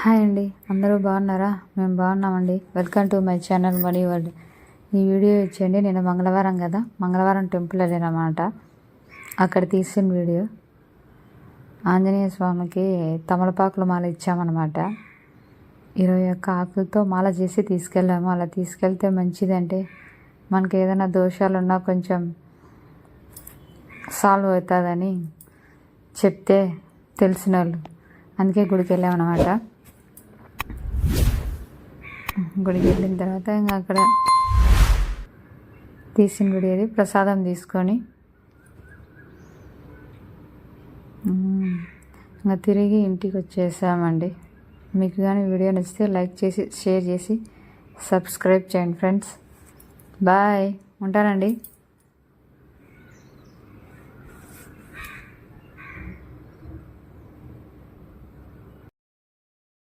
Hi అండి. అందరూ బాగున్నారా? మేము బాగున్నామండి. Welcome to my channel money world. ఈ వీడియో ఇచ్చేయండి. నేను మంగళవారం కదా? మంగళవారం టెంపుల్ వెళ్ళానమాట. అక్కడ తీసిన వీడియో. ఆంజనేయ స్వామికి తమలపాకులు మాల ఇచ్చామన్నమాట. ఇరవై ఒక్క ఆకులతో మాల చేసి తీసుకెళ్ళాము. అలా తీసుకెళ్తే మంచిదంటే మనకి ఏదైనా దోషాలు ఉన్నా కొంచెం సాల్వ్ అవుతుందని చెప్తే తెలిసిన వాళ్ళు అందుకే గుడికి వెళ్ళామన్నమాట. గుడికి వెళ్ళిన తర్వాత ఇంకా అక్కడ తీసిన గుడి అది. ప్రసాదం తీసుకొని. ఇంకా తిరిగి ఇంటికి వచ్చేసామండి. మీకు కానీ వీడియో నచ్చితే లైక్ చేసి షేర్ చేసి సబ్స్క్రైబ్ చేయండి ఫ్రెండ్స్. బాయ్. ఉంటానండి.